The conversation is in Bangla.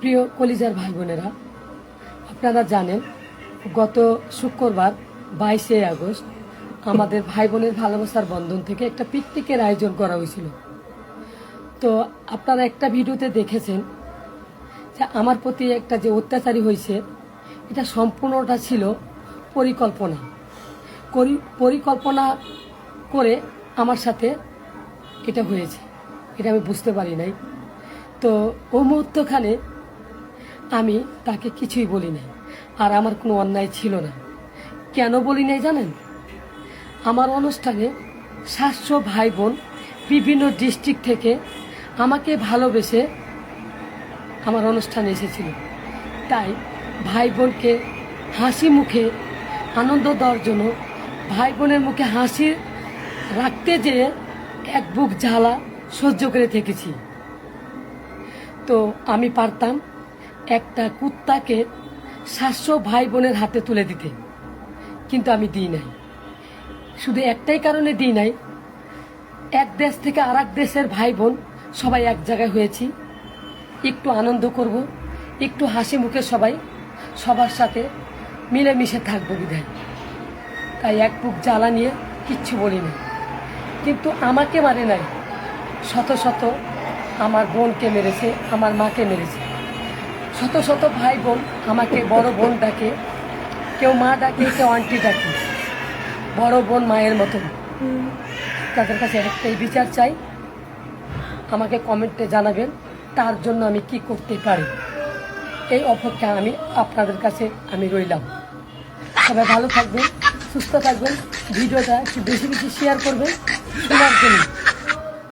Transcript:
প্রিয় কলিজার ভাই বোনেরা আপনারা জানেন, গত শুক্রবার বাইশে আগস্ট আমাদের ভাই বোনের ভালোবাসার বন্ধন থেকে একটা পিকনিকের আয়োজন করা হয়েছিল। তো আপনারা একটা ভিডিওতে দেখেছেন যে আমার প্রতি একটা যে অত্যাচারী হয়েছে, এটা সম্পূর্ণটা ছিল পরিকল্পনা। পরিকল্পনা করে আমার সাথে এটা হয়েছে। এটা আমি বুঝতে পারি নাই। তো ও মুহূর্তখানে আমি তাকে কিছুই বলি নাই। আর আমার কোনো অন্যায় ছিল না। কেন বলি নাই জানেন? আমার অনুষ্ঠানে সাতশো ভাই বোন বিভিন্ন ডিস্ট্রিক্ট থেকে আমাকে ভালোবেসে আমার অনুষ্ঠানে এসেছিল। তাই ভাই বোনকে হাসি মুখে আনন্দ দেওয়ার জন্য ভাই বোনের মুখে হাসি রাখতে যেয়ে এক বুক জ্বালা সহ্য করে থেকেছি। তো আমি পারতাম একটা কুত্তাকে সাতশো ভাই বোনের হাতে তুলে দিতে। কিন্তু আমি দিই নাই। শুধু একটাই কারণে দিই নাই। এক দেশ থেকে আর দেশের ভাই বোন সবাই এক জায়গায় হয়েছি। একটু আনন্দ করব, একটু হাসি মুখে সবাই, সবার সাথে মিলেমিশে থাকব বিধায়। তাই এক বুক জ্বালা নিয়ে কিচ্ছু বলি না কিন্তু আমাকে মারে নাই। শত শত আমার বোনকে মেরেছে, আমার মাকে মেরেছে। শত শত ভাই বোন আমাকে বড় বোন ডাকে। কেউ মা ডাকে, কেউ আন্টি ডাকে। বড় বোন মায়ের মতন তাদের কাছে একটাই বিচার চাই। আমাকে কমেন্টে জানাবেন, তার জন্য আমি কি করতে পারি। এই অপেক্ষা আমি আপনাদের কাছে আমি রইলাম। সবাই ভালো থাকবেন, সুস্থ থাকবেন। ভিডিওটা একটু বেশি বেশি শেয়ার করবেন। শোনার জন্য।